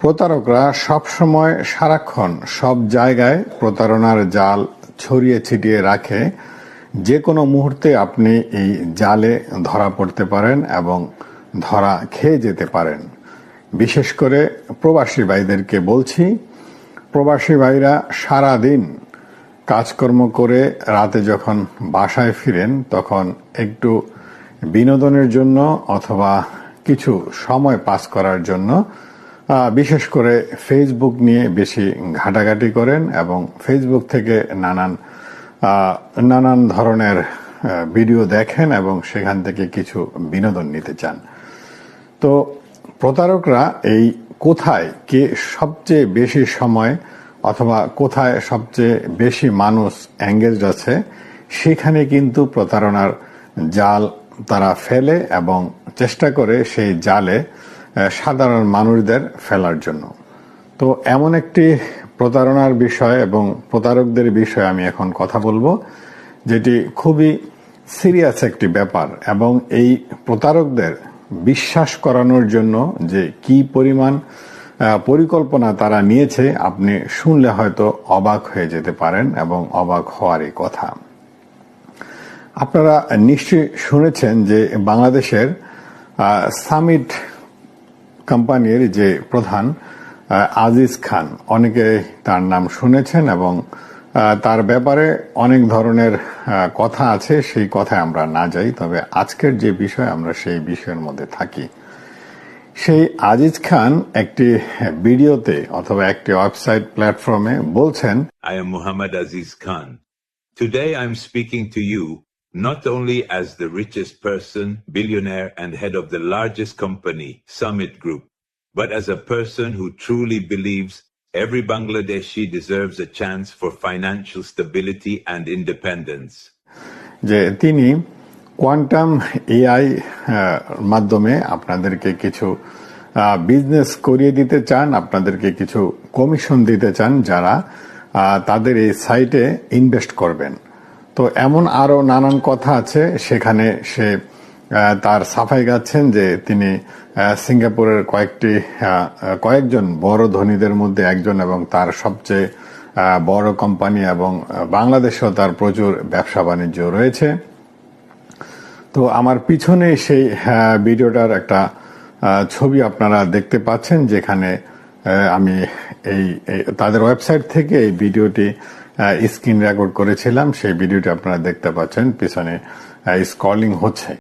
প্রতারকরা সবসময় সারাক্ষণ সব জায়গায় প্রতারণার জাল ছড়িয়ে ছিটিয়ে রাখে। যে কোনো মুহূর্তে আপনি এই জালে ধরা পড়তে পারেন এবং ধরা খেয়ে যেতে পারেন। বিশেষ করে প্রবাসী ভাইদেরকে বলছি, প্রবাসী ভাইরা সারাদিন কাজকর্ম করে রাতে যখন বাসায় ফিরেন, তখন একটু বিনোদনের জন্য অথবা কিছু সময় পাস করার জন্য বিশেষ করে ফেসবুক নিয়ে বেশি ঘাটাঘাটি করেন এবং ফেসবুক থেকে নানান নানান ধরনের ভিডিও দেখেন এবং সেখান থেকে কিছু বিনোদন নিতে চান। তো প্রতারকরা এই কোথায়, কে সবচেয়ে বেশি সময় অথবা কোথায় সবচেয়ে বেশি মানুষ এঙ্গেজড আছে, সেখানে কিন্তু প্রতারণার জাল তারা ফেলে এবং চেষ্টা করে সেই জালে সাধারণ মানুষদের ফেলার জন্য। তো এমন একটি প্রতারণার বিষয় এবং প্রতারকদের বিষয়ে আমি এখন কথা বলব, যেটি খুবই সিরিয়াস একটি ব্যাপার এবং এই প্রতারকদের বিশ্বাস করানোর জন্য যে কি পরিমাণ পরিকল্পনা তারা নিয়েছে, আপনি শুনলে হয়তো অবাক হয়ে যেতে পারেন এবং অবাক হওয়ারই কথা। আপনারা নিশ্চয়ই শুনেছেন যে বাংলাদেশের সামিট কোম্পানির যে প্রধান আজিজ খান, অনেকে তার নাম শুনেছেন এবং তার ব্যাপারে অনেক ধরনের কথা আছে, সেই কথায় আমরা না যাই, তবে আজকের যে বিষয় আমরা সেই বিষয়ের মধ্যে থাকি সেই আজিজ খান একটি ভিডিওতে অথবা একটি ওয়েবসাইট প্ল্যাটফর্মে বলছেন, I am Muhammad Aziz Khan. Today I'm speaking to you not only as the richest person, billionaire, and head of the largest company, Summit Group, but as a person who truly believes every Bangladeshi deserves a chance for financial stability and independence. যে তিনি quantum AI মাধ্যমে আপনাদেরকে কিছু business করিয়ে দিতে চান আপনাদেরকে কিছু কমিশন দিতে চান যারা তাদের এই সাইটে ইনভেস্ট করবেন তো এমন আরও নানান কথা আছে সেখানে সে তার সাফাই গাচ্ছেন যে তিনি সিঙ্গাপুরের কয়েকটি কয়েকজন বড় ধনীদের মধ্যে একজন এবং তার সবচেয়ে বড় কোম্পানি এবং বাংলাদেশেও তার প্রচুর ব্যবসা বাণিজ্য রয়েছে। তো আমার পিছনে সেই ভিডিওটার একটা ছবি আপনারা দেখতে পাচ্ছেন যেখানে আমি এই- তাদের ওয়েবসাইট থেকে এই ভিডিওটি স্ক্রিন রেকর্ড করেছিলাম সেই ভিডিওটি আপনারা দেখতে পাচ্ছেন। পিছনে স্কলিং হচ্ছে।